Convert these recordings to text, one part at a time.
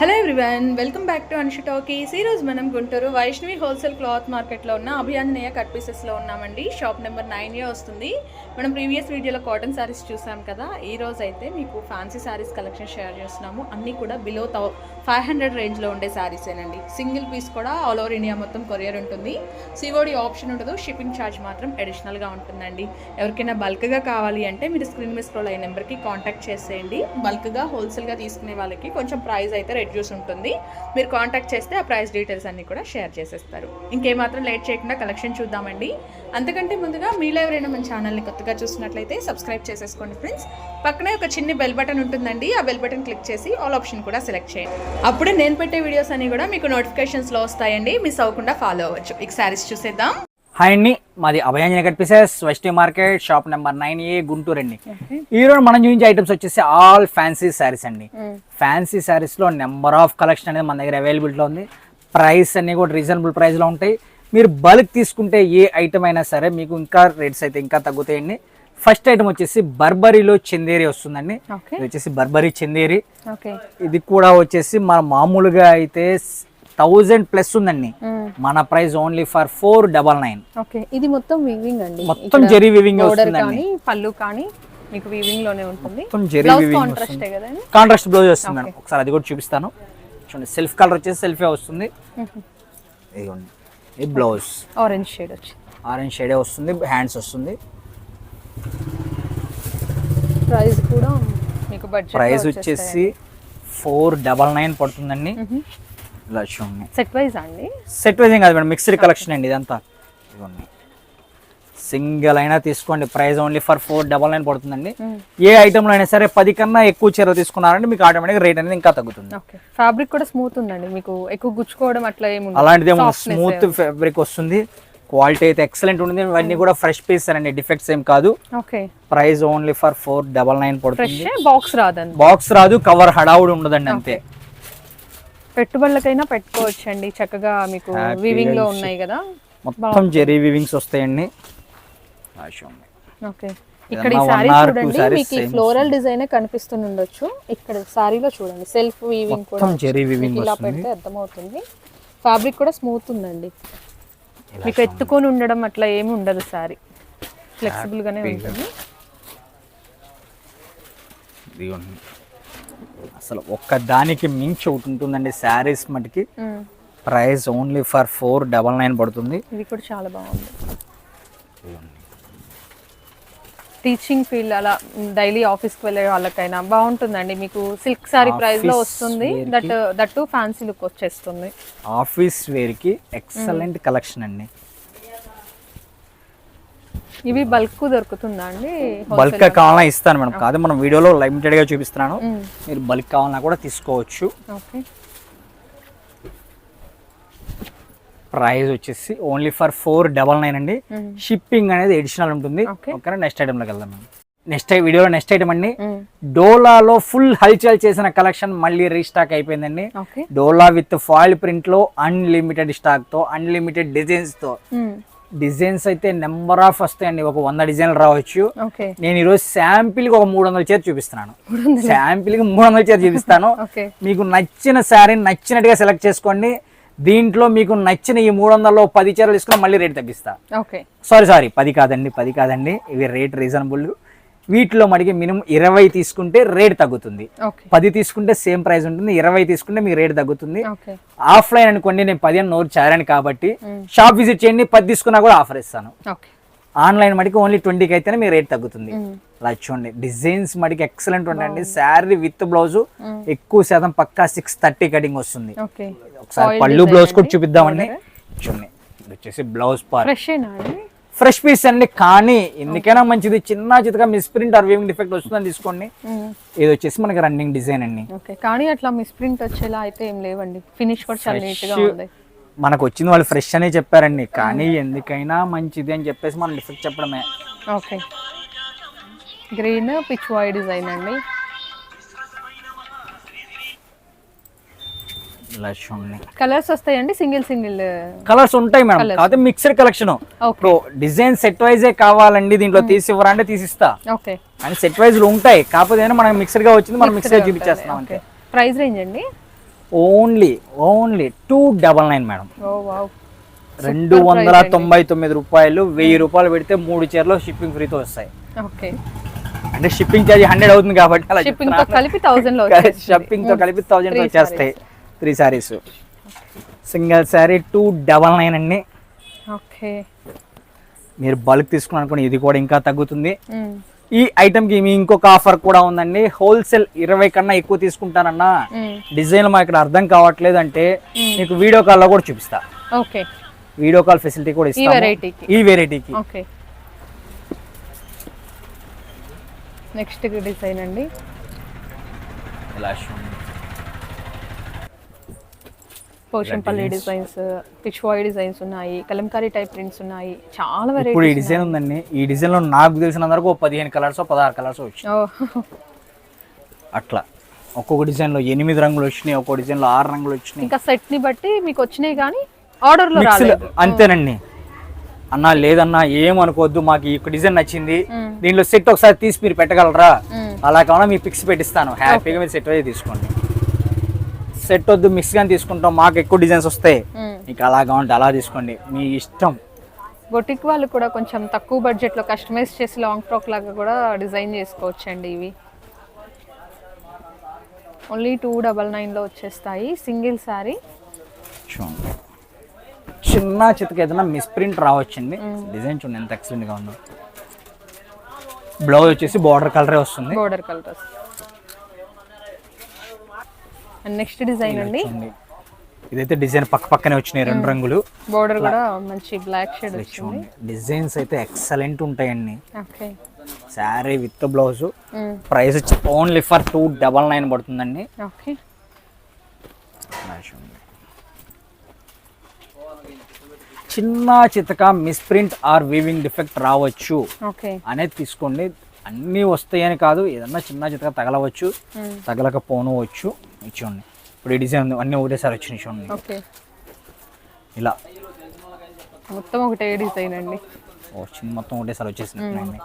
Hello everyone welcome back to Anshi Talkies ఈరోజు మనం Guntur Vaishnavi wholesale cloth మార్కెట్లో ఉన్న అభియాంజనేయ కట్ పీసెస్లో ఉన్నామండి. షాప్ నెంబర్ నైన్ వస్తుంది. మనం ప్రీవియస్ వీడియోలో కాటన్ శారీస్ చూసాం కదా. ఈ రోజు అయితే మీకు ఫ్యాన్సీ శారీస్ కలెక్షన్ షేర్ చేస్తున్నాము. అన్నీ కూడా బిలో థౌ ఫైవ్ హండ్రెడ్ రేంజ్లో ఉండే శారీసేనండి సింగిల్ పీస్ కూడా ఆల్ ఓవర్ ఇండియా మొత్తం కొరియర్ ఉంటుంది. సివోడి ఆప్షన్ ఉండదు. షిప్పింగ్ ఛార్జ్ మాత్రం అడిషనల్గా ఉంటుందండి. ఎవరికైనా బల్క్గా కావాలి అంటే మీరు స్క్రీన్ మీద స్క్రోల్ అయ్యే నెంబర్కి కాంటాక్ట్ చేసేయండి. బల్క్గా హోల్సేల్గా తీసుకునే వాళ్ళకి కొంచెం ప్రైస్ అయితే షెడ్యూల్స్ ఉంటుంది. మీరు కాంటాక్ట్ చేస్తే ఆ ప్రైస్ డీటెయిల్స్ అన్నీ కూడా షేర్ చేసేస్తారు. ఇంకేమాత్రం లేట్ చేయకుండా కలెక్షన్ చూద్దామండి. అంతకంటే ముందుగా మీలో ఎవరైనా మన ఛానల్ని కొత్తగా చూసినట్లయితే సబ్స్క్రైబ్ చేసేసుకోండి ఫ్రెండ్స్. పక్కనే ఒక చిన్న బెల్ బటన్ ఉంటుందండి. ఆ బెల్ బటన్ క్లిక్ చేసి ఆల్ ఆప్షన్ కూడా సెలెక్ట్ చేయండి. అప్పుడే నేను పెట్టే వీడియోస్ అన్ని కూడా మీకు నోటిఫికేషన్స్లో వస్తాయండి. మిస్ అవ్వకుండా ఫాలో అవ్వచ్చు. ఇక శారీస్ చూసేద్దాం. హాయ్ అండి. మాది Abhayanjana cut pieces వెస్టీ market shop number nine A Guntur అండి. ఈ రోజు మనం చూపించే ఐటమ్స్ వచ్చేసి ఆల్ ఫ్యాన్సీ శారీస్ అండి. ఫ్యాన్సీ శారీస్లో నెంబర్ ఆఫ్ కలెక్షన్ అనేది మన దగ్గర అవైలబిలిటీలో ఉంది. ప్రైస్ అన్ని కూడా రీజనబుల్ ప్రైస్లో ఉంటాయి. మీరు బల్క్ తీసుకుంటే ఏ ఐటమ్ అయినా సరే మీకు ఇంకా రేట్స్ అయితే ఇంకా తగ్గుతాయండి. ఫస్ట్ ఐటమ్ వచ్చేసి బర్బరీలో చందేరి వస్తుందండి. ఇది వచ్చేసి బర్బరీ చందేరి. ఇది కూడా వచ్చేసి మన మామూలుగా అయితే థౌజండ్ ప్లస్ ఉందండి. మన price only for four double nine. Okay ఇది మొత్తం వీవింగ్ అండి. మొత్తం జెరీ వివింగ్ వస్తుందండి. కానీ పళ్ళు కానీ మీకు వీవింగ్లోనే ఉంటుంది. మొత్తం జెరీ వివింగ్ కాంట్రాస్ట్ బ్లౌజ్ వస్తుంది. మేడం ఒకసారి అది కూడా చూపిస్తాను. చూడండి సెల్ఫ్ కలర్ వచ్చేసి సెల్ఫే వస్తుంది. ఇదిగోండి ఇది బ్లౌజ్ ఆరెంజ్ షేడ్ వచ్చి ఆరెంజ్ షేడే వస్తుంది హ్యాండ్స్ వస్తుంది. ప్రైస్ కూడా మీకు బడ్జెట్ ప్రైస్ వచ్చేసి ఫోర్ డబల్ నైన్ పడుతుందండి. చూడండి సెట్ వైజ్ అండి? సెట్ వైజింగ్ కాదు మేడం మిక్స్డ్ కలెక్షన్ అండి ఇదంతా. సింగిల్ అయినా తీసుకోండి price only for four double nine పడుతుందండి. ఏ ఐటమ్లో అయినా సరే పది కన్నా ఎక్కువ చీర తీసుకున్నారంటే మీకు ఆటోమేటిక్ రేట్ అనేది ఇంకా తగ్గుతుంది. ఫ్యాబ్రిక్ కూడా స్మూత్ ఉందండి మీకు ఎక్కువ గుచ్చుకోవడం అట్లా ఏముంది అలాంటిది స్మూత్ ఫ్యాబ్రిక్ వస్తుంది. క్వాలిటీ అయితే ఎక్సలెంట్ ఉంటుంది. ఇవన్నీ కూడా ఫ్రెష్ పీస్ అండి డిఫెక్ట్స్ ఏం కాదు. Price only for four double nine పడుతుంది. బాక్స్ రాదండి. బాక్స్ రాదు కవర్ హడావుడు ఉండదండి అంతే. పెట్టుబడులకైనా పెట్టుకోవచ్చండి. చక్కగా మీకు వీవింగ్లో ఉన్నాయి కదా. మొత్తం జెరీ వివింగ్స్ వస్తాయండి. ఓకే. ఇక్కడ ఈ సారీ చూడండి. మీకు ఈ ఫ్లోరల్ డిజైన్ కనిపిస్తుంది ఉండొచ్చు. ఇక్కడ సారీలో చూడండి. సెల్ఫ్ వీవింగ్ కూడా మొత్తం జెరీ వివింగ్ ఇలా పెడితే అర్థమవుతుంది. ఫ్యాబ్రిక్ కూడా స్మూత్ ఉందండి. మీకు ఎత్తుకొని ఉండడం అట్లా ఏమి ఉండదు సారీ ఫ్లెక్సిబుల్ గానే. ఉంటుంది. అసలు ఒక్క దానికి మించి ఒకటి ఉంటుందండి. శారీస్ మటుకి. Price only for four double nine పడుతుంది. ఇది కూడా చాలా బాగుంది. టీచింగ్ ఫీల్డ్ అలా డైలీ ఆఫీస్కి వెళ్ళే వాళ్ళకైనా బాగుంటుందండి. మీకు సిల్క్ సారీ ప్రైస్లో వస్తుంది దట్ దట్ ఫ్యాన్సీ లుక్ వచ్చేస్తుంది. ఆఫీస్ వేర్కి ఎక్సలెంట్ కలెక్షన్ అండి. ఇవి బల్క్ దొరుకుతుందా అండి బల్క్ కావాలన్నా ఇస్తాను మేడం. కాదు మనం వీడియోలో లిమిటెడ్గా చూపిస్తున్నాను. మీరు బల్క్ కావాలన్నా కూడా తీసుకోవచ్చు. ప్రైస్ వచ్చేసి only for four double nine అండి. షిప్పింగ్ అనేది ఎడిషనల్ ఉంటుంది. ఓకేనా నెక్స్ట్ ఐటమ్లోకి వెళ్దాం నెక్స్ట్ వీడియోలో నెక్స్ట్ ఐటమ్ అండి. డోలాలో ఫుల్ హల్చల్ చేసిన కలెక్షన్ మళ్ళీ రీస్టాక్ అయిపోయిందండి. డోలా విత్ ఫాయిల్ ప్రింట్లో అన్లిమిటెడ్ స్టాక్తో అన్లిమిటెడ్ డిజైన్స్తో. డిజైన్స్ అయితే నెంబర్ ఆఫ్ వస్తాయండి. ఒక వంద డిజైన్లు రావచ్చు. నేను ఈరోజు శాంపిల్కి ఒక మూడు వందల చేతి చూపిస్తున్నాను. శాంపిల్కి మూడు వందల చేతి చూపిస్తాను. మీకు నచ్చిన శారీని నచ్చినట్టుగా సెలెక్ట్ చేసుకోండి. దీంట్లో మీకు నచ్చిన ఈ మూడు వందల్లో పది చీరలు తీసుకుని మళ్ళీ రేట్ తగ్గిస్తా. సారీ సారీ పది కాదండి పది కాదండి. ఇవి రేట్ రీజనబుల్. వీటిలో మడికి మినిమం ఇరవై తీసుకుంటే రేట్ తగ్గుతుంది. పది తీసుకుంటే సేమ్ ప్రైస్ ఉంటుంది ఇరవై తీసుకుంటే మీకు రేట్ తగ్గుతుంది. ఆఫ్లైన్ అనుకోండి నేను పది అని నోరు చారాను కాబట్టి షాప్ విజిట్ చేయండి పది తీసుకున్నా కూడా ఆఫర్ ఇస్తాను. ఆన్లైన్ మడికి ఓన్లీ ట్వంటీకి అయితేనే మీ రేట్ తగ్గుతుంది. అలా చూడండి డిజైన్స్ మడికి ఎక్సలెంట్ ఉంటాయండి శారీ విత్ బ్లౌజ్ ఎక్కువ శాతం పక్కా సిక్స్ థర్టీ కటింగ్ వస్తుంది. ఒకసారి పళ్ళు బ్లౌజ్ కూడా చూపిద్దామండి. చూడండి వచ్చేసి బ్లౌజ్ పార్ట్. ఫ్రెష్ పీస్ అండి కానీ ఎందుకైనా మంచిది. చిన్న చితగా మిస్ప్రింట్ ఆర్ వీవింగ్ డిఫెక్ట్ వస్తుందని తీసుకోండి. ఇది వచ్చేసి మనకి రన్నింగ్ డిజైన్ అండి. ఓకే కానీ అట్లా మిస్ ప్రింట్ వచ్చేలా అయితే ఏం లేవండి. ఫినిష్ కూడా చాలా నీట్గా ఉంది. మనకు వచ్చింది వాళ్ళు ఫ్రెష్ అనే చెప్పారండి కానీ ఎందుకైనా మంచిది అని చెప్పేసి మనం డిఫెక్ట్ చెప్పడమే. Okay. Green Pichwai design అండి. ఇలా చూడండి కలర్స్ వస్తాయండి సింగిల్ సింగిల్ కలర్స్ ఉంటాయి మేడం కాకపోతే మిక్స్డ్ కలెక్షన్ ఇప్పుడు డిజైన్ సెట్ వైజే కావాలండి దీంట్లో తీసి ఇవ్వరా అంటే తీసిస్తా. ఓకే కానీ సెట్ వైజ్ ఉంటాయి. కాకపోతే ఏంటంటే మనకి మిక్స్డ్గా వచ్చింది మనం మిక్స్డ్గా చూపించేస్తున్నాం అంతే. ప్రైస్ రేంజ్ అండి? Only only two double nine madam రెండు వందల తొంభై తొమ్మిది రూపాయలు వెయ్యి రూపాయలు పెడితే మూడు చీరలు షిప్పింగ్ ఫ్రీతో వస్తాయి. ఓకే అంటే షిప్పింగ్ ఛార్జ్ హండ్రెడ్ అవుతుంది కాబట్టి అలా షిప్పింగ్తో కలిపి థౌసండ్ షిప్పింగ్ తో కలిపి థౌజండ్ Three వచ్చేస్తాయి. Three saris single sari two double nine అండి. ఓకే. మీరు బల్క్ తీసుకుని అనుకోండి ఇది కూడా ఇంకా తగ్గుతుంది. ఈ ఐటమ్కి మీ ఇంకొక ఆఫర్ కూడా ఉందండి. హోల్సేల్ ఇరవై కన్నా ఎక్కువ తీసుకుంటానన్నా డిజైన్ మా ఇక్కడ అర్థం కావట్లేదు అంటే మీకు వీడియో కాల్లో కూడా చూపిస్తా. ఓకే. వీడియో కాల్ ఫెసిలిటీ కూడా వెరైటీకి. ఈ వెరైటీకి. ఓకే. నెక్స్ట్ డిజైన్ అండి. ఇలా చూడండి. పోషంపల్లి డిజైన్స్ వాయి డిజైన్స్ ఉన్నాయి కలంకారీ టైప్ ప్రింట్స్ ఉన్నాయి చాలా ఇప్పుడు ఈ డిజైన్ ఉందండి. ఈ డిజైన్లో నాకు తెలిసినంత వరకు పదిహేను కలర్స్ పదహారు కలర్స్ వచ్చాయి. అట్లా. ఒక్కొక్క డిజైన్లో ఎనిమిది రంగులు వచ్చినాయి ఒక్కొక్క డిజైన్లో ఆరు రంగులు వచ్చినాయి. ఇంకా సెట్ని బట్టి మీకు వచ్చినాయి కానీ ఆర్డర్లో అంతేనండి. అన్నా లేదన్నా ఏం అనుకోవద్దు మాకు ఈ డిజైన్ నచ్చింది. దీనిలో సెట్ ఒకసారి తీసి మీరు పెట్టగలరా. అలా కావాలా మీ పిక్స్ పెట్టిస్తాను. హ్యాపీగా మీరు సెట్ అయితే తీసుకోండి. సెట్ వద్దు మిక్స్ కానీ తీసుకుంటాం మాకు ఎక్కువ డిజైన్స్ వస్తాయి. మీకు అలా కావాలంటే అలా తీసుకోండి. మీ ఇష్టం. బొటిక్ వాళ్ళు కూడా కొంచెం తక్కువ బడ్జెట్లో కస్టమైజ్ చేసి లాంగ్ ఫ్రాక్ లాగా కూడా డిజైన్ చేసుకోవచ్చండి ఇవి. ఓన్లీ టూ డబల్ నైన్లో వచ్చేస్తాయి సింగిల్ శారీ చిన్న చితక ఏదైనా మిస్ప్రింట్ రావచ్చండి. డిజైన్ చూడండి ఎంత excellent గా ఉందో. బ్లౌజ్ వచ్చేసి బార్డర్ కలరే వస్తుంది. Border colours and next design అండి. ఇదైతే డిజైన్ పక్క పక్కనే వచ్చినాయి రెండు రంగులు. బోర్డర్ కూడా మంచి బ్లాక్ షేడ్ వచ్చింది. డిజైన్స్ అయితే ఎక్సలెంట్ ఉంటాయండి. Okay. Sari with blouse price వచ్చి only for two double nine పడుతుందండి. ఓకే. చిన్న చితక మిస్ప్రింట్ ఆర్ వీవింగ్ డిఫెక్ట్ రావచ్చు. ఓకే. అనేది తీసుకోండి. అన్నీ వస్తాయని కాదు. ఏదన్నా చిన్న చితక తగలవచ్చు. తగలకపోనవచ్చు. చూడండి ఇప్పుడు ఈ డిజైన్ అన్నీ ఒకటేసారి వచ్చినాయి చూడండి. ఓకే. ఇలా. మొత్తం ఒకటే డిజైన్ అండి. చిన్న మొత్తం ఒకటేసారి వచ్చేసినట్టున్నాయండి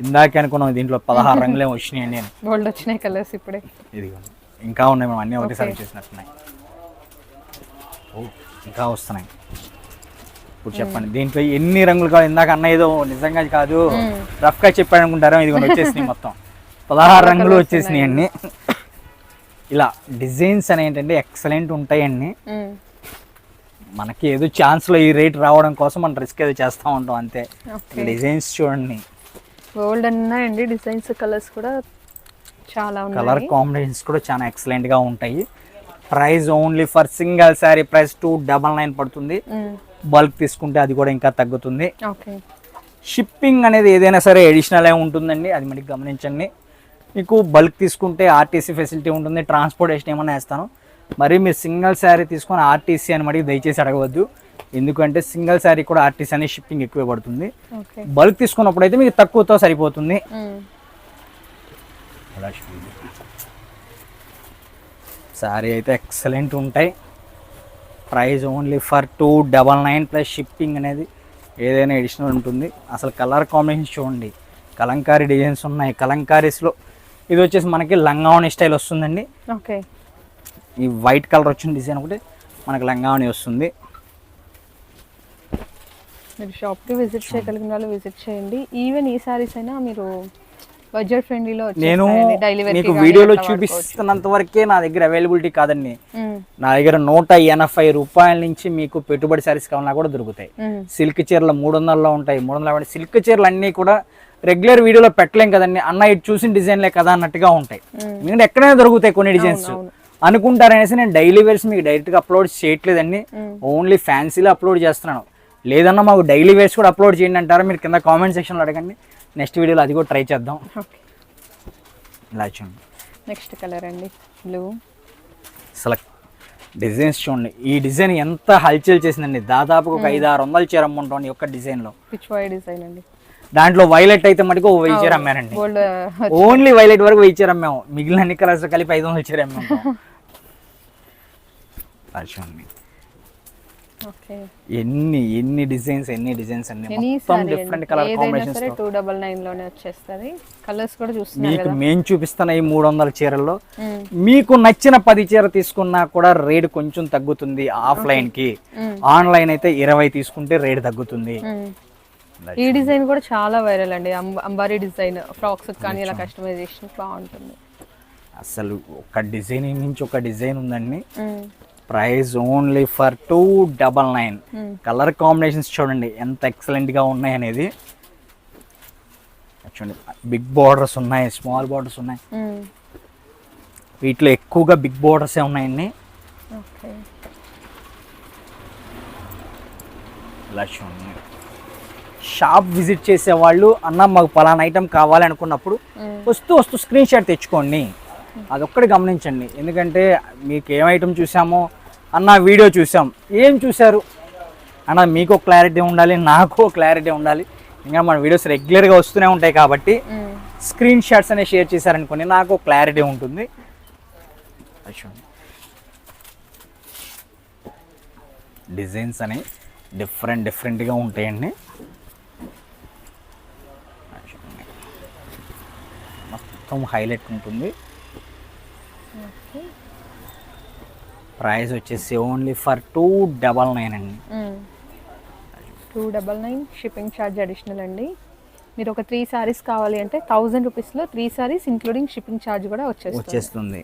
ఇందాక అనుకున్నాం దీంట్లో పదహారు రంగులే వచ్చినాయండి నేను గోల్డ్ వచ్చినాయి కలర్స్ ఇప్పుడే. ఇదిగోండి. ఇంకా ఉన్నాయి మేము అన్నీ ఒకటేసారి వచ్చేసినట్టున్నాయి. ఓ ఇంకా వస్తున్నాయి. ఇప్పుడు చెప్పండి దీంట్లో ఎన్ని రంగులు కావాలి? ఇందాక అన్న ఏదో నిజంగా కాదు. రఫ్గా చెప్పాడు అనుకుంటారా ఇదిగోండి వచ్చేసినాయి మొత్తం. పదహారు రంగులు వచ్చేసినాయి అన్ని. ఇలా డిజైన్స్ అని ఏంటంటే ఎక్సలెంట్ ఉంటాయండి. మనకి ఏదో ఛాన్స్లో ఈ రేట్ రావడం కోసం మనం రిస్క్ ఏదో చేస్తూ ఉంటాం అంతే. డిజైన్స్ చూడండి. గోల్డ్ ఉన్నాయండి. డిజైన్స్ కలర్స్ కూడా చాలా కలర్ కాంబినేషన్స్ కూడా చాలా ఎక్సలెంట్గా ఉంటాయి. Price only for single sari price two double nine పడుతుంది. బల్క్ తీసుకుంటే అది కూడా ఇంకా తగ్గుతుంది. షిప్పింగ్ అనేది ఏదైనా సరే అడిషనల్ ఉంటుందండి. అది మనకి గమనించండి. మీకు బల్క్ తీసుకుంటే ఆర్టీసీ ఫెసిలిటీ ఉంటుంది ట్రాన్స్పోర్టేషన్ ఏమైనా వేస్తాను. మరి మీరు సింగిల్ శారీ తీసుకొని ఆర్టీసీ అని మరి దయచేసి అడగవద్దు. ఎందుకంటే సింగిల్ శారీ కూడా ఆర్టీసీ అనేది షిప్పింగ్ ఎక్కువ పడుతుంది. బల్క్ తీసుకున్నప్పుడు అయితే మీకు తక్కువతో సరిపోతుంది. శారీ అయితే ఎక్సలెంట్ ఉంటాయి. Price only for two double nine plus shipping అనేది ఏదైనా ఎడిషనల్ ఉంటుంది. అసలు కలర్ కాంబినేషన్ చూడండి. కలంకారీ డిజైన్స్ ఉన్నాయి. కలంకారీస్లో ఇది వచ్చేసి మనకి లంగావణి స్టైల్ వస్తుందండి. ఓకే. ఈ వైట్ కలర్ వచ్చిన డిజైన్ ఒకటి మనకి లంగావణి వస్తుంది. మీరు షాప్కి విజిట్ చేయగలిగిన వాళ్ళు విజిట్ చేయండి. ఈవెన్ ఈ సారీస్ అయినా మీరు బడ్జెట్ ఫ్రెండ్లీలో నేను మీకు వీడియోలో చూపిస్తున్నంత వరకే నా దగ్గర అవైలబిలిటీ కాదండి. నా దగ్గర నూట ఎనభై రూపాయల నుంచి మీకు పెట్టుబడి సారీస్ కావాలన్నా కూడా దొరుకుతాయి. సిల్క్ చీరలు మూడు వందల్లో ఉంటాయి. మూడు వందల సిల్క్ చీరలు అన్నీ కూడా రెగ్యులర్ వీడియోలో పెట్టలేం కదండి. అన్న ఇటు చూసిన డిజైన్లే కదా అన్నట్టుగా ఉంటాయి. ఎందుకంటే ఎక్కడైనా దొరుకుతాయి కొన్ని డిజైన్స్. అనుకుంటారనేసి నేను డైలీ వేర్స్ మీకు డైరెక్ట్గా అప్లోడ్ చేయట్లేదండి. ఓన్లీ ఫ్యాన్సీలో అప్లోడ్ చేస్తున్నాను. లేదన్నా మాకు డైలీ వేర్స్ కూడా అప్లోడ్ చేయండి అంటారా? మీరు కింద కామెంట్ సెక్షన్లో అడగండి. నెక్స్ట్ వీడియోలో అది కూడా ట్రై చేద్దాం. ఇలా చూడండి. నెక్స్ట్ కలర్ అండి. బ్లూ. అసలు డిజైన్స్ చూడండి. ఈ డిజైన్ ఎంత హల్చల్ చేసిందండి. దాదాపు ఒక ఐదు ఆరు వందల చీర అమ్ముంటాం ఈ ఒక్క డిజైన్లో. పిచ్ వాయి డిజైన్ అండి. దాంట్లో వైలెట్ అయితే మటుకు వెయ్యి చీర అమ్మానండి ఓన్లీ వైలెట్ వరకు వెయ్యి చీర అమ్మాము. మిగిలిన అన్ని కలర్స్ కలిపి ఐదు వందల చీర అమ్మాము. ఎన్ని ఎన్ని డిజైన్స్ ఎన్ని డిజైన్స్ అన్ని మొత్తం different colour combinations two double నైన్లోనే వచ్చేస్తుంది. కలర్స్ కూడా చూస్తున్నారు మీకు మేము చూపిస్తున్న ఈ మూడు వందల చీరల్లో. మీకు నచ్చిన పది చీర తీసుకున్నా కూడా రేట్ కొంచెం తగ్గుతుంది ఆఫ్లైన్కి. ఆన్లైన్ అయితే ఇరవై తీసుకుంటే రేట్ తగ్గుతుంది. ఈ డిజైన్ కూడా చాలా వైరల్ అండి. అంబ- అంబారీ డిజైన్ ఫ్రాక్స్ కానీ ఇలా కస్టమైజేషన్ బాగుంటుంది. అసలు ఒక డిజైన్ నుంచి ఒక డిజైన్ ఉందండి. Price only for two double nine. Colour combinations చూడండి ఎంత excellent గా ఉన్నాయి అనేది చూడండి బిగ్ బార్డర్స్ ఉన్నాయి స్మాల్ బార్డర్స్ ఉన్నాయి. వీటిలో ఎక్కువగా బిగ్ బార్డర్సే ఉన్నాయండి. ఇలా చూడండి. షాప్ విజిట్ చేసే వాళ్ళు అన్న మాకు పలానా ఐటమ్ కావాలి అనుకున్నప్పుడు మ్మ్. వస్తూ వస్తూ స్క్రీన్ షాట్ తెచ్చుకోండి. అదొక్కటి గమనించండి. ఎందుకంటే మీకు ఏం ఐటమ్ చూసామో అన్న వీడియో చూసాం. ఏం చూశారు? అన్న మీకు క్లారిటీ ఉండాలి నాకు క్లారిటీ ఉండాలి. ఇంకా మన వీడియోస్ రెగ్యులర్గా వస్తూనే ఉంటాయి కాబట్టి. స్క్రీన్ షాట్స్ అనేవి షేర్ చేశారనుకోండి నాకు క్లారిటీ ఉంటుంది. డిజైన్స్ అనేవి డిఫరెంట్ డిఫరెంట్గా ఉంటాయండి అది చూడండి. మొత్తం హైలైట్ ఉంటుంది. ప్రైస్ వచ్చేసి only for two double nine అండి. Two double nine shipping charge additional అండి. మీరు ఒక త్రీ సారీస్ కావాలి అంటే థౌజండ్ రూపీస్లో three saris including shipping charge కూడా వచ్చేస్తుంది. వచ్చేస్తుంది.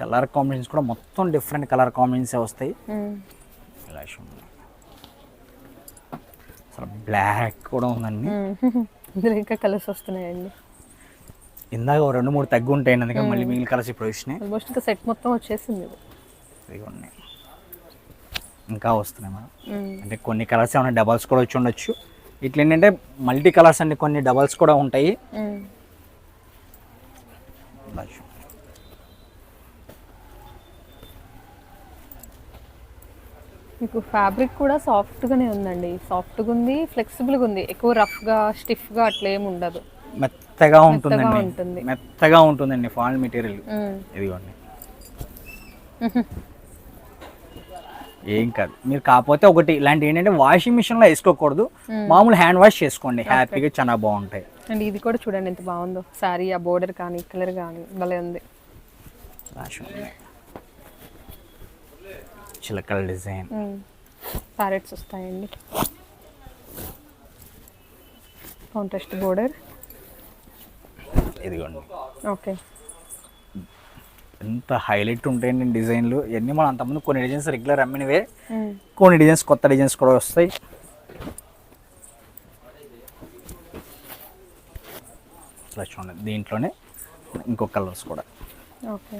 కలర్ కాంబినేషన్స్ కూడా మొత్తం డిఫరెంట్ కలర్ కాంబినేషన్స్ వస్తాయి. ఇలా అసలు బ్లాక్ కూడా ఉందండి. ఇందులో ఇంకా కలర్స్ వస్తున్నాయండి. ఇందాక ఓ రెండు మూడు తగ్గి ఉంటాయండి అందుకని మళ్ళీ మిగిలిన కలర్స్ ఇప్పుడు వచ్చినాయి. ఆల్మోస్ట్ ఇంకా సెట్ మొత్తం వచ్చేసింది ఇంకా వస్తున్నాయి మేడం. మ్మ్. అంటే కొన్ని కలర్స్ ఏమైనా డబల్స్ కూడా వచ్చి ఉండొచ్చు. ఇట్లా ఏంటంటే మల్టీ కలర్స్ అండి కొన్ని డబల్స్ కూడా ఉంటాయి. మీకు ఫ్యాబ్రిక్ కూడా సాఫ్ట్గానే ఉందండి. సాఫ్ట్గా ఉంది ఫ్లెక్సిబుల్గా ఉంది. ఎక్కువ రఫ్గా స్టిఫ్గా అట్లా ఏమి ఉండదు. మెత్తగా ఉంటుందండి. ఉంటుంది. మెత్తగా ఉంటుందండి ఫాల్ మెటీరియల్. ఇదిగోండి. ఏం కాదు. మీరు కాకపోతే ఒకటి ఇలాంటి ఏంటంటే వాషింగ్ మిషన్లో వేసుకోకూడదు. మామూలు హ్యాండ్ వాష్ చేసుకోండి. హ్యాపీగా చాలా బాగుంటాయి. అండ్ ఇది కూడా చూడండి ఎంత బాగుందో. శారీ ఆ బోర్డర్ కానీ కలర్ కానీ భలే ఉంది. చిలకల డిజైన్. ప్యారెట్స్ వస్తాయండి. Contrast border. ఇదిగోండి. ఓకే. ఎంత హైలైట్ ఉంటాయండి డిజైన్లు. ఇవన్నీ మనం అంతకుముందు కొన్ని డిజైన్స్ రెగ్యులర్ అమ్మినవే. కొన్ని డిజైన్స్ కొత్త డిజైన్స్ కూడా వస్తాయి. ఇలా చూడండి దీంట్లోనే ఇంకో కలర్స్ కూడా. ఓకే.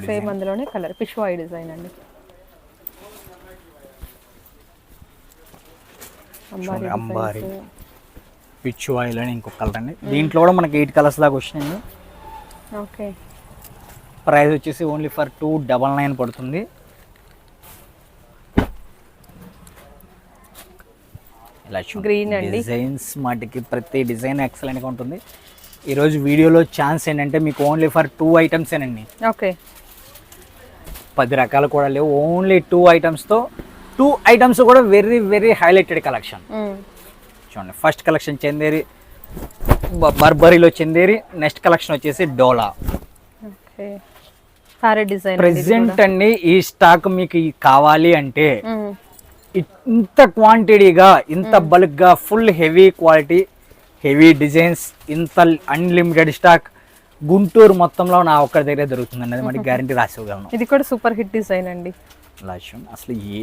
డిజైన్. అందులోనే కలర్ డిజైన్ అండి. చూడండి, అంబారీ. పిచ్ ఆయిల్ అని ఇంకొక కలర్ అండి. దీంట్లో కూడా మనకి ఎయిట్ కలర్స్ దాకా వచ్చినాయి. ఓకే. ప్రైస్ వచ్చేసి only for two double nine పడుతుంది. ఇలా అండి. డిజైన్స్ మాటికి ప్రతి డిజైన్ ఎక్సలెంట్గా ఉంటుంది. ఈరోజు వీడియోలో ఛాన్స్ ఏంటంటే మీకు ఓన్లీ ఫర్ టూ ఐటమ్సేనండి ఓకే. పది రకాలు కూడా లేవు ఓన్లీ టూ ఐటమ్స్తో టూ ఐటమ్స్ కూడా వెరీ వెరీ హైలైటెడ్ కలెక్షన్ చూడండి ఫస్ట్ కలెక్షన్ చందేరి బర్బరీలో చందేరి నెక్స్ట్ కలెక్షన్ వచ్చేసి డోలా. ప్రెసెంట్ అండి ఈ స్టాక్ మీకు కావాలి అంటే ఇ- ఇంత క్వాంటిటీగా ఇంత బల్క్గా full heavy quality heavy designs ఇంత అన్లిమిటెడ్ స్టాక్ గుంటూరు మొత్తంలో నా ఒక్కరి దగ్గర దొరుకుతుందండి. అది మనకి గ్యారంటీ రాసి ఇవ్వగలను. ఇది కూడా సూపర్ హిట్ డిజైన్ అండి. లక్ష్యం అసలు ఏ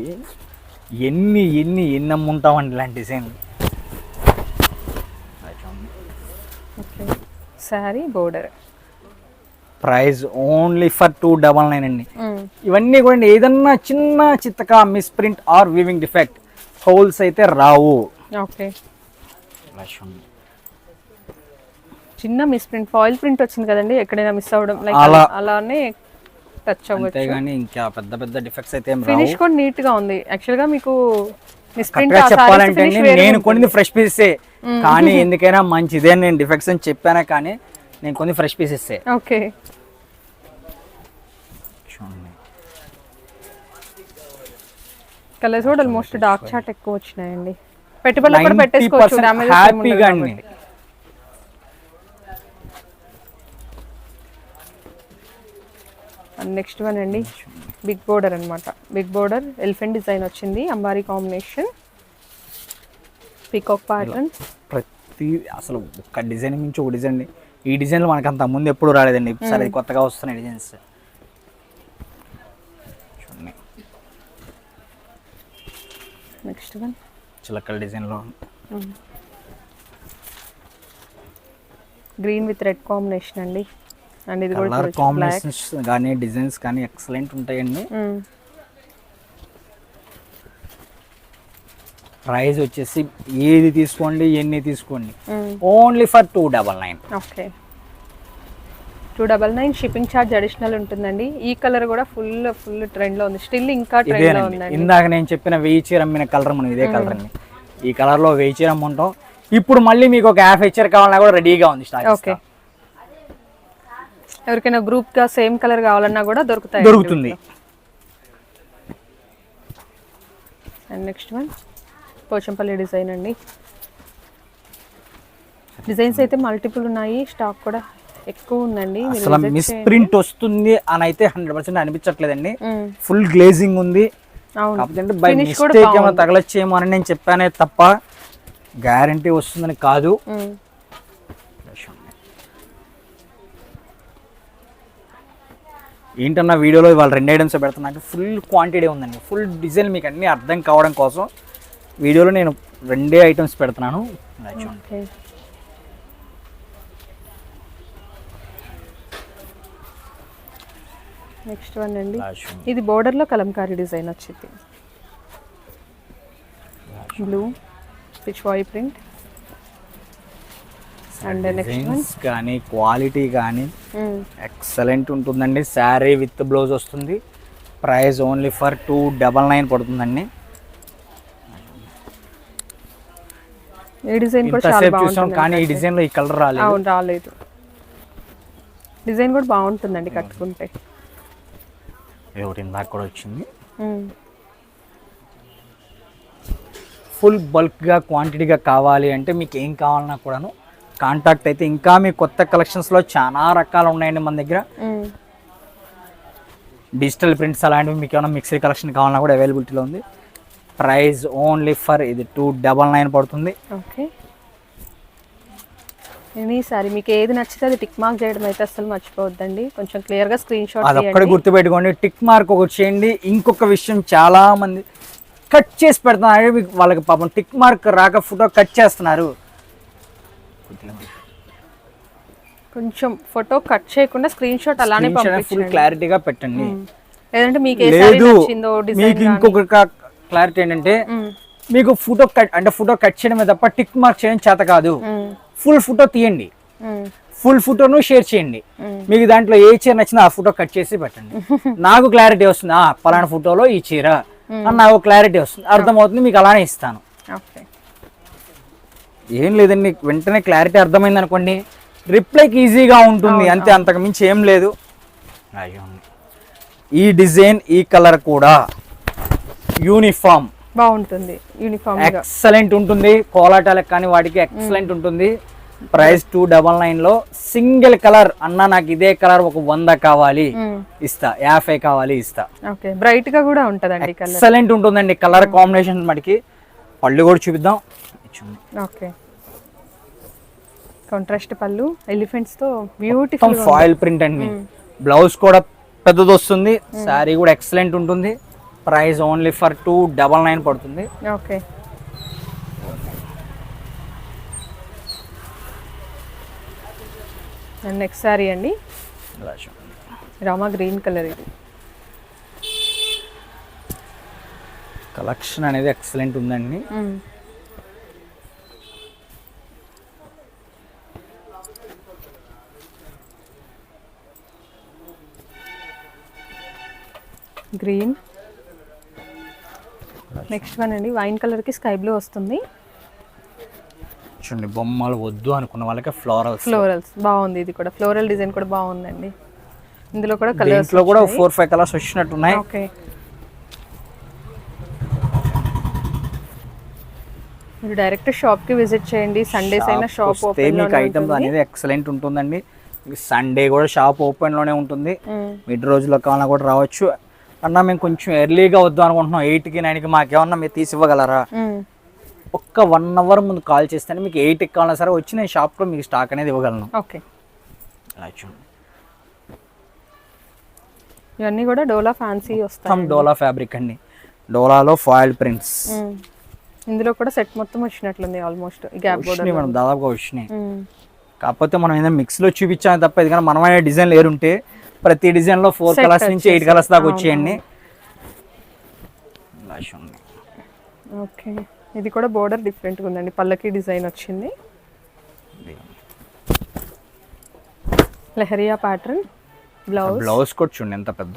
ఎన్ని ఎన్ని ఎన్ని అమ్ముంటామండి ఇలాంటి design okay. Sari border. Price only for two double nine అండి. ఇవన్నీ కూడా ఏదన్నా చిన్న చిత్తక misprint or weaving defect holes అయితే రావు. ఓకే. చిన్న మిస్ ప్రింట్ ఫాయిల్ ప్రింట్ వచ్చింది కదండి ఎక్కడైనా మిస్ అవ్వడం లైక్ అలా. అలానే టచ్ అవ్వచ్చు. అంతేగాని ఇంకా పెద్ద పెద్ద డిఫెక్ట్స్ అయితే ఫినిష్ కూడా నీట్గా ఉంది యాక్చువల్గా మీకు చెప్పాలంటే నేను. కొన్ని ఫ్రెష్ పీసెసే కానీ ఎందుకైనా మంచిదే నేను డిఫెక్ట్స్ అని చెప్పానే కానీ నేను కొన్ని ఫ్రెష్ పీసెసే ఓకే. కలర్స్ కూడా ఆల్మోస్ట్ డార్క్ చాట్ ఎక్కువ వచ్చినాయండి. పెట్టుబడులు కూడా పెట్టేసుకోవచ్చు 90% డ్యామేజ్ హ్యాపీగా అండి. నెక్స్ట్ వన్ అండి బిగ్ బోర్డర్ అన్నమాట. బిగ్ బోర్డర్ ఎలిఫెంట్ డిజైన్ వచ్చింది అంబారీ కాంబినేషన్ పీకాక్ ప్యాటర్న్ ప్రతి అసలు ఒక డిజైన్ మించి ఒక డిజైన్ ఈ డిజైన్లు మనకు అంత ముందు ఎప్పుడు రాలేదండి. సరే కొత్తగా వస్తున్నాయి డిజైన్స్. నెక్స్ట్ వన్ చిలకల డిజైన్లో. గ్రీన్ విత్ రెడ్ కాంబినేషన్ అండి. అండ్ ఇది కూడా కలర్. కాంబినేషన్స్ కానీ డిజైన్స్ కానీ ఎక్సలెంట్ ఉంటాయండి. ప్రైస్ వచ్చేసి ఏది తీసుకోండి ఎన్ని తీసుకోండి. Only for two double nine okay. Two double nine shipping charge additional ఉంటుందండి. ఈ కలర్ కూడా ఫుల్ ఫుల్ ట్రెండ్లో ఉంది. స్టిల్ ఇంకా ట్రెండ్లో ఇదేనండి. ఉందండి. ఇందాక నేను చెప్పిన వెయ్యి చీర అమ్మిన కలర్ మనం ఇదే కలర్ అండి. ఈ కలర్లో వెయ్యి చీర అమ్ముంటాం ఇప్పుడు మళ్ళీ మీకు ఒక యాభై చీర కావాలన్నా కూడా రెడీగా ఉంది స్టాక్ ఓకే. ఎవరికైనా గ్రూప్గా సేమ్ కలర్ కావాలన్నా కూడా దొరుకుతాయి దొరుకుతుంది. And next one Pochampally design అండి. డిజైన్స్ అయితే మల్టిపుల్ ఉన్నాయి స్టాక్ కూడా ఎక్కువ ఉందండి. అసలు మిస్. ప్రింట్ వస్తుంది అని అయితే హండ్రెడ్ పర్సెంట్ అనిపించట్లేదండి. ఫుల్ గ్లేజింగ్ ఉంది. అవును. కాకపోతే బై మిస్టేక్ ఏమో తగలచ్చేమో అని నేను చెప్పానే తప్ప గ్యారంటీ వస్తుందని కాదు. ఏంటన్నా వీడియోలో ఇవాళ రెండు ఐటమ్స్ పెడుతున్నా ఫుల్ క్వాంటిటీ ఉందండి. ఫుల్ డిజైన్ మీకు అన్నీ అర్థం కావడం కోసం వీడియోలో నేను రెండే ఐటమ్స్ పెడుతున్నాను. నెక్స్ట్ వన్ అండి. ఇది border లో కలంకారీ డిజైన్ వచ్చింది. Blue Pichwai print and next కానీ క్వాలిటీ కానీ ఎక్సలెంట్ ఉంటుందండి. శారీ విత్ బ్లౌజ్ వస్తుంది. Price only for two double nine పడుతుందండి. ఈ డిజైన్ చూసాం కానీ ఈ డిజైన్లో ఈ కలర్ రాలేదు. అవును రాలేదు. డిజైన్ కూడా బాగుంటుందండి కట్టుకుంటే. ఒకటి ఇందాక కూడా వచ్చింది. ఫుల్ బల్క్గా క్వాంటిటీగా కావాలి అంటే మీకు ఏం కావాలన్నా కూడాను కాంటాక్ట్ అయితే ఇంకా మీ కొత్త కలెక్షన్స్లో చాలా రకాలు ఉన్నాయండి మన దగ్గర. డిజిటల్ ప్రింట్స్ అలాంటివి మీకు ఏమైనా మిక్సీ కలెక్షన్ కావాలన్నా కూడా అవైలబిలిటీలో ఉంది. ప్రైస్ ఓన్లీ ఫర్ ఇది టూ డబల్ నైన్ పడుతుంది. ఓకే మీకు ఏది నచ్చితే అది టిక్ మార్క్ చేయడం అయితే అసలు మర్చిపోవద్దండి. కొంచెం క్లియర్గా స్క్రీన్ షాట్ అది ఒక్కడే గుర్తుపెట్టుకోండి టిక్ మార్క్ ఒకటి చేయండి. ఇంకొక విషయం చాలా మంది కట్ చేసి పెడుతున్నారు. మీకు వాళ్ళకి పాపం టిక్ మార్క్ రాక ఫోటో కట్ చేస్తున్నారు. కొంచెం ఫోటో కట్ చేయకుండా స్క్రీన్ షాట్ అలానే ఫుల్ క్లారిటీగా పెట్టండి. లేదంటే మీకు లేదు నచ్చిందో డిజైన్ మీకు ఇంకొక క్లారిటీ ఏంటంటే మీకు ఫోటో కట్ అంటే ఫోటో కట్ చేయడమే తప్ప టిక్ మార్క్ చేయడం చేత కాదు. ఫుల్ ఫోటో తీయండి. ఫుల్ ఫోటోను షేర్ చేయండి. మీకు దాంట్లో ఏ చీర నచ్చినా ఆ ఫోటో కట్ చేసి పెట్టండి. నాకు క్లారిటీ వస్తుంది. ఆ పలానా ఫోటోలో ఈ చీర. అని నాకు క్లారిటీ వస్తుంది. అర్థమవుతుంది మీకు అలానే ఇస్తాను. ఓకే. ఏం లేదండి వెంటనే క్లారిటీ అర్థమైంది అనుకోండి రిప్లైకి ఈజీగా ఉంటుంది అంతే అంతకు మించి ఏం లేదు. ఈ డిజైన్ ఈ కలర్ కూడా యూనిఫామ్. బాగుంటుంది యూనిఫామ్ ఎక్సలెంట్ ఉంటుంది కోలాటాలకు కానీ వాటికి ఎక్సలెంట్ ఉంటుంది. ప్రైస్ టూ డబల్ నైన్లో సింగిల్ కలర్ అన్న నాకు ఇదే కలర్ ఒక వంద కావాలి ఇస్తా యాభై కావాలి ఇస్తా. ఓకే బ్రైట్గా కూడా ఉంటదండి ఎక్సలెంట్ ఉంటుందండి కలర్ కాంబినేషన్ మటుకి. పళ్ళు కూడా చూపిద్దాం. ఓకే. కాంట్రాస్ట్ పళ్ళు ఎలిఫెంట్స్తో బ్యూటిఫుల్ ఫాయిల్ ప్రింట్ అండి. బ్లౌజ్ కూడా పెద్దది వస్తుంది శారీ కూడా ఎక్సలెంట్ ఉంటుంది. Price only for two double nine పడుతుంది. ఓకే. నెక్స్ట్ సారీ అండి. రామా గ్రీన్ కలర్ ఇది. కలెక్షన్ అనేది ఎక్సలెంట్ ఉందండి. గ్రీన్. నెక్స్ట్ వన్ అండి వైన్ కలర్కి స్కై బ్లూ వస్తుంది. చూడండి బొమ్మలు వద్దు అనుకున్న వాళ్ళకి ఫ్లోరల్స్. ఫ్లోరల్స్ బాగుంది ఇది కూడా. ఫ్లోరల్ డిజైన్ కూడా బాగుందండి. ఇందులో కూడా కలర్స్ దీంట్లో కూడా ఫోర్ ఫైవ్ కలర్స్ వచ్చినట్టు ఉన్నాయి ఓకే. మీరు డైరెక్ట్ షాప్కి విజిట్ చేయండి. సండేస్ అయినా షాప్ ఓపెన్ మీకు ఐటమ్ అనేది ఎక్సలెంట్ ఉంటుందండి. సండే కూడా షాప్ ఓపెన్లోనే ఉంటుంది. మిడ్ రోజులో కావాలన్నా కూడా రావచ్చు. అన్న మేము కొంచెం ఎర్లీగా వద్దాం అనుకుంటున్నాం. ఎయిట్కి నైన్కి మాకేమన్నా మీరు తీసి ఇవ్వగలరా ఒక్క వన్ అవర్ ముందు కాల్ చేస్తే మీకు ఎయిట్కి కావాలన్నా సరే వచ్చి నేను షాప్లో మీకు స్టాక్ అనేది ఇవ్వగలను. ఓకే చూడండి ఇవన్నీ కూడా డోలా ఫ్యాన్సీ వస్తాయి డోలా ఫ్యాబ్రిక్ అండి. డోలాలో ఫాయిల్ ప్రింట్స్. ఇందులో కూడా సెట్ మొత్తం వచ్చినట్లుంది ఆల్మోస్ట్ గ్యాప్ వచ్చినాయి మేడం దాదాపుగా వచ్చినాయి. కాకపోతే మనం ఏదైనా మిక్స్లో చూపించాము తప్ప ఇది కానీ మనమైన డిజైన్ లేరుంటే ప్రతి డిజైన్లో ఫోర్ కలర్స్ నుంచి ఎయిట్. కలర్స్ దాకా వచ్చేయండి. ఓకే. ఇది కూడా బోర్డర్ డిఫరెంట్గా ఉందండి. పల్లకి డిజైన్ వచ్చింది. లెహరియా ప్యాటర్న్ బ్లౌజ్ బ్లౌజ్ కూడా చూడండి ఎంత పెద్ద.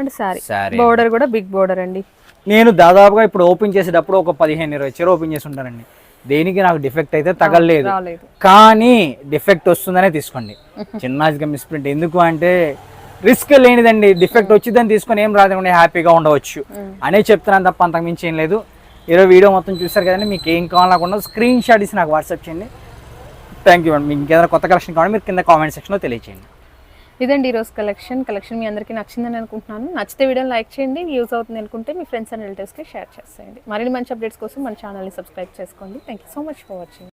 And Saree. బోర్డర్ కూడా బిగ్ బోర్డర్ అండి. నేను దాదాపుగా ఇప్పుడు ఓపెన్ చేసేటప్పుడు ఒక పదిహేను ఇరవై చీర ఓపెన్ చేసి ఉంటానండి. దేనికి నాకు డిఫెక్ట్ అయితే తగలలేదు కానీ డిఫెక్ట్ వస్తుందనే తీసుకోండి. చిన్నగా మిస్ప్రింట్ ఎందుకు అంటే రిస్క్ లేనిదండి. డిఫెక్ట్ వచ్చిందని తీసుకొని ఏం రాదండి హ్యాపీగా ఉండవచ్చు. అనే చెప్తున్నాను తప్ప అంతకు మించి ఏం లేదు. ఈరోజు వీడియో మొత్తం చూసారు కదండి మీకు ఏం కావాలనుకున్నా స్క్రీన్ షాట్ ఇచ్చి నాకు వాట్సాప్ చేయండి. థ్యాంక్ యూ అండి మీకు ఇంకేదైనా కొత్త కలెక్షన్ కావాలి మీరు కింద కామెంట్ సెక్షన్లో తెలియచేయండి. ఇదండి ఈరోజు కలెక్షన్ కలెక్షన్ మీ అందరికీ నచ్చిందని అనుకుంటున్నాను. నచ్చితే వీడియోని లైక్ చేయండి. యూజ్ అవుతుంది అనుకుంటే మీ ఫ్రెండ్స్ అండ్ రిలేటివ్స్కి షేర్ చేసేయండి. మరిన్ని మంచి అప్డేట్స్ కోసం మన ఛానల్ని సబ్స్క్రైబ్ చేసుకోండి. Thank you so much for watching